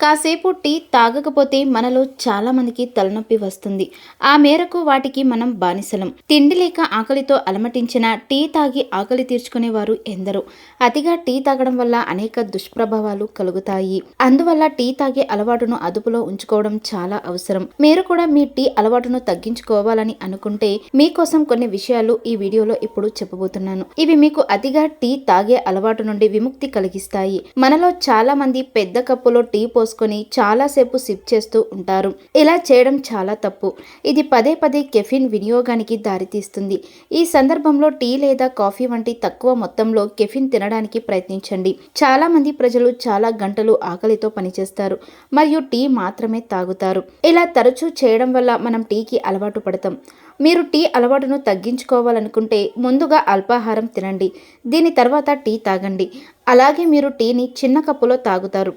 కాసేపు టీ తాగకపోతే మనలో చాలా మందికి తలనొప్పి వస్తుంది. ఆ మేరకు వాటికి మనం బానిసలం. తిండి లేక ఆకలితో అలమటించిన టీ తాగి ఆకలి తీర్చుకునే వారు ఎందరో. అతిగా టీ తాగడం వల్ల అనేక దుష్ప్రభావాలు కలుగుతాయి. అందువల్ల టీ తాగే అలవాటును అదుపులో ఉంచుకోవడం చాలా అవసరం. మీరు కూడా మీ టీ అలవాటును తగ్గించుకోవాలని అనుకుంటే మీకోసం కొన్ని విషయాలు ఈ వీడియోలో ఇప్పుడు చెప్పబోతున్నాను. ఇవి మీకు అతిగా టీ తాగే అలవాటు నుండి విముక్తి కలిగిస్తాయి. మనలో చాలా మంది పెద్ద కప్పులో టీ పోసుకొని చాలాసేపు సిప్ చేస్తూ ఉంటారు. ఇలా చేయడం చాలా తప్పు. ఇది పదే పదే కెఫిన్ వినియోగానికి దారితీస్తుంది. ఈ సందర్భంలో టీ లేదా కాఫీ వంటి తక్కువ మొత్తంలో కెఫిన్ తినడానికి ప్రయత్నించండి. చాలా మంది ప్రజలు చాలా గంటలు ఆకలితో పనిచేస్తారు. మరియు టీ మాత్రమే తాగుతారు. ఇలా తరచూ చేయడం వల్ల మనం టీకి అలవాటు పడతాం. మీరు టీ అలవాటును తగ్గించుకోవాలనుకుంటే ముందుగా అల్పాహారం తినండి. దీని తర్వాత టీ తాగండి. అలాగే మీరు టీని చిన్న కప్పులో తాగుతారు.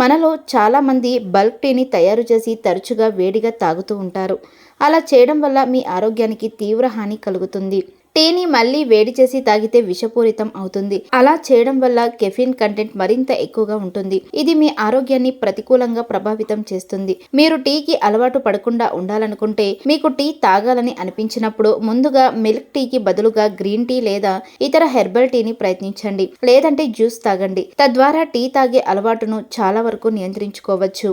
మనలో చాలామంది బల్క్ టీని తయారు చేసి తరచుగా వేడిగా తాగుతూ ఉంటారు. అలా చేయడం వల్ల మీ ఆరోగ్యానికి తీవ్ర హాని కలుగుతుంది. టీని మళ్ళీ వేడి చేసి తాగితే విషపూరితం అవుతుంది. అలా చేయడం వల్ల కెఫిన్ కంటెంట్ మరింత ఎక్కువగా ఉంటుంది. ఇది మీ ఆరోగ్యాన్ని ప్రతికూలంగా ప్రభావితం చేస్తుంది. మీరు టీకి అలవాటు పడకుండా ఉండాలనుకుంటే మీకు టీ తాగాలని అనిపించినప్పుడు ముందుగా మిల్క్ టీకి బదులుగా గ్రీన్ టీ లేదా ఇతర హెర్బల్ టీని ప్రయత్నించండి. లేదంటే జ్యూస్ తాగండి. తద్వారా టీ తాగే అలవాటును చాలా వరకు నియంత్రించుకోవచ్చు.